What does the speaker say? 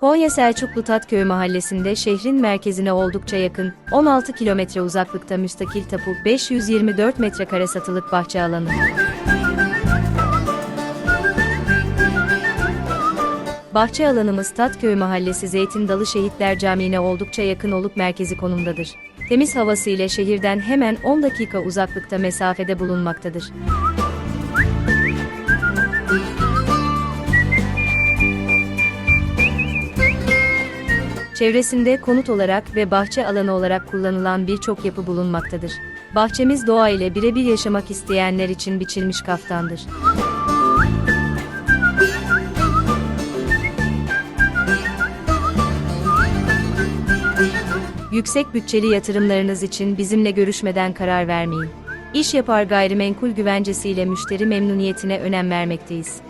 Konya Selçuklu Tatköy mahallesinde şehrin merkezine oldukça yakın, 16 kilometre uzaklıkta müstakil tapu, 524 metrekare satılık bahçe alanı. Bahçe alanımız Tatköy Mahallesi Zeytin Dalı Şehitler Camii'ne oldukça yakın olup merkezi konumdadır. Temiz havası ile şehirden hemen 10 dakika uzaklıkta mesafede bulunmaktadır. Çevresinde konut olarak ve bahçe alanı olarak kullanılan birçok yapı bulunmaktadır. Bahçemiz doğa ile birebir yaşamak isteyenler için biçilmiş kaftandır. Yüksek bütçeli yatırımlarınız için bizimle görüşmeden karar vermeyin. İş yapar gayrimenkul güvencesiyle müşteri memnuniyetine önem vermekteyiz.